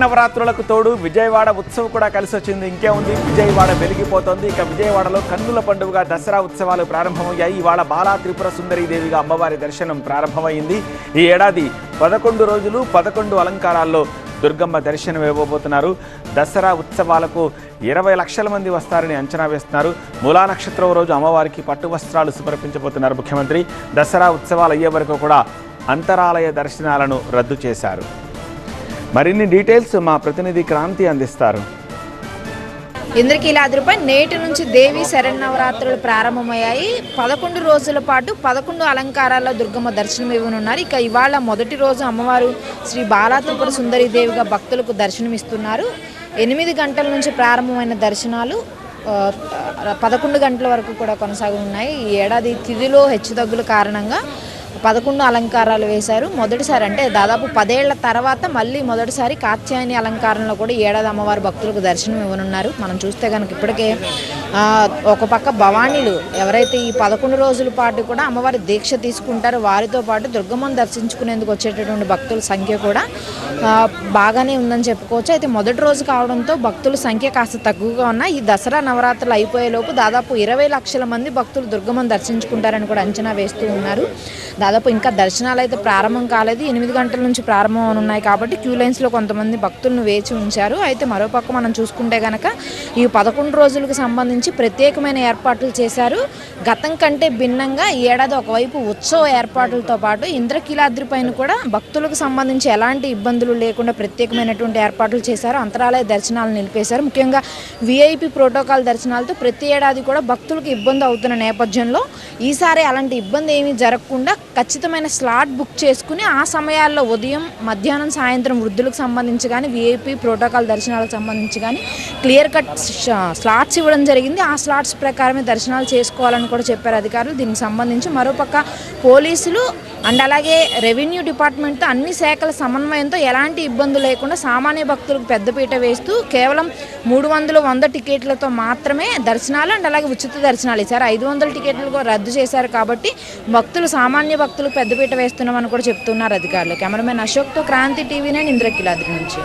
నవరాత్రులకు తోడు విజయవాడ ఉత్సవం కూడా కలిసి వచ్చింది ఇంకేముంది విజయవాడ వెలిగిపోతోంది. ఇక విజయవాడలో కన్నుల పండుగ దసరా ఉత్సవాలు ప్రారంభమయ్యాయి. ఇవాళ బాలా త్రిపుర సుందరీ దేవిగా అమ్మవారి దర్శనం ప్రారంభమైంది. ఈ ఏడాది పదకొండు రోజులు పదకొండు అలంకారాల్లో దుర్గమ్మ దర్శనం ఇవ్వబోతున్నారు. దసరా ఉత్సవాలకు ఇరవై లక్షల మంది వస్తారని అంచనా వేస్తున్నారు. మూలా నక్షత్రం రోజు అమ్మవారికి పట్టు వస్త్రాలు సమర్పించబోతున్నారు ముఖ్యమంత్రి. దసరా ఉత్సవాలు అయ్యే వరకు కూడా అంతరాలయ దర్శనాలను రద్దు చేశారు. మరిన్ని డీటెయిల్స్ మా ప్రతినిధి క్రాంతి అందిస్తారు. ఇంద్రకీలాద్రిపై నేటి నుంచి దేవి శరణవరాత్రులు ప్రారంభమయ్యాయి. పదకొండు రోజుల పాటు పదకొండు అలంకారాల్లో దుర్గమ్మ దర్శనం ఇవ్వనున్నారు. ఇక ఇవాళ మొదటి రోజు అమ్మవారు శ్రీ బాలాత్రిపుర సుందరి దేవిగా భక్తులకు దర్శనమిస్తున్నారు. ఎనిమిది గంటల నుంచి ప్రారంభమైన దర్శనాలు పదకొండు గంటల వరకు కూడా కొనసాగనున్నాయి ఈ ఏడాది తిథిలో హెచ్చుతగ్గుల కారణంగా పదకొండు అలంకారాలు వేశారు. మొదటిసారి అంటే దాదాపు పదేళ్ళ తర్వాత మళ్ళీ మొదటిసారి కాత్యాయని అలంకారంలో కూడా ఏడాది అమ్మవారి భక్తులకు దర్శనం ఇవ్వనున్నారు. మనం చూస్తే కనుక ఇప్పటికే ఒక పక్క భవానీలు ఎవరైతే ఈ పదకొండు రోజుల పాటు కూడా అమ్మవారి దీక్ష తీసుకుంటారో వారితో పాటు దుర్గమ్మను దర్శించుకునేందుకు వచ్చేటటువంటి భక్తుల సంఖ్య కూడా బాగానే ఉందని చెప్పుకోవచ్చు. అయితే మొదటి రోజు కావడంతో భక్తుల సంఖ్య కాస్త తక్కువగా ఉన్న ఈ దసరా నవరాత్రులు అయిపోయేలోపు దాదాపు ఇరవై లక్షల మంది భక్తులు దుర్గమ్మను దర్శించుకుంటారని కూడా అంచనా వేస్తూ ఉన్నారు. దాదాపు ఇంకా దర్శనాలు అయితే ప్రారంభం కాలేదు. ఎనిమిది గంటల నుంచి ప్రారంభం అవనున్నాయి కాబట్టి క్యూ లైన్స్లో కొంతమంది భక్తులను వేచి ఉంచారు. అయితే మరోపక్క మనం చూసుకుంటే కనుక ఈ పదకొండు రోజులకు సంబంధించి ప్రత్యేకమైన ఏర్పాట్లు చేశారు. గతం కంటే భిన్నంగా ఈ ఏడాది ఒకవైపు ఉత్సవ ఏర్పాట్లతో పాటు ఇంద్రకీలాద్రి పైన కూడా భక్తులకు సంబంధించి ఎలాంటి ఇబ్బందులు లేకుండా ప్రత్యేకమైనటువంటి ఏర్పాట్లు చేశారు. అంతరాలయ దర్శనాలు నిలిపేశారు. ముఖ్యంగా విఐపి ప్రోటోకాల్ దర్శనాలతో ప్రతి ఏడాది కూడా భక్తులకు ఇబ్బంది అవుతున్న నేపథ్యంలో ఈసారి అలాంటి ఇబ్బంది ఏమీ జరగకుండా ఖచ్చితమైన స్లాట్ బుక్ చేసుకుని ఆ సమయాల్లో ఉదయం మధ్యాహ్నం సాయంత్రం వృద్ధులకు సంబంధించి కానీ విఐపి ప్రోటోకాల్ దర్శనాలకు సంబంధించి కానీ క్లియర్ కట్ స్లాట్స్ ఇవ్వడం జరిగింది. ఆ స్లాట్స్ ప్రకారమే దర్శనాలు చేసుకోవాలని కూడా చెప్పారు అధికారులు. దీనికి సంబంధించి మరోపక్క పోలీసులు అండ్ అలాగే రెవెన్యూ డిపార్ట్మెంట్తో అన్ని శాఖల సమన్వయంతో ఎలాంటి ఇబ్బంది లేకుండా సామాన్య భక్తులకు పెద్దపీట వేస్తూ కేవలం మూడు వందలు వంద టికెట్లతో మాత్రమే దర్శనాలు అండ్ అలాగే ఉచిత దర్శనాలు ఇచ్చారు. ఐదు వందల టికెట్లు కూడా రద్దు చేశారు కాబట్టి భక్తులు సామాన్య భక్తులకు పెద్దపీట వేస్తున్నామని కూడా చెప్తున్నారు అధికారులు. కెమెరామెన్ అశోక్తో క్రాంతి టీవీ నేను ఇంద్రకిలాద్రి నుంచి.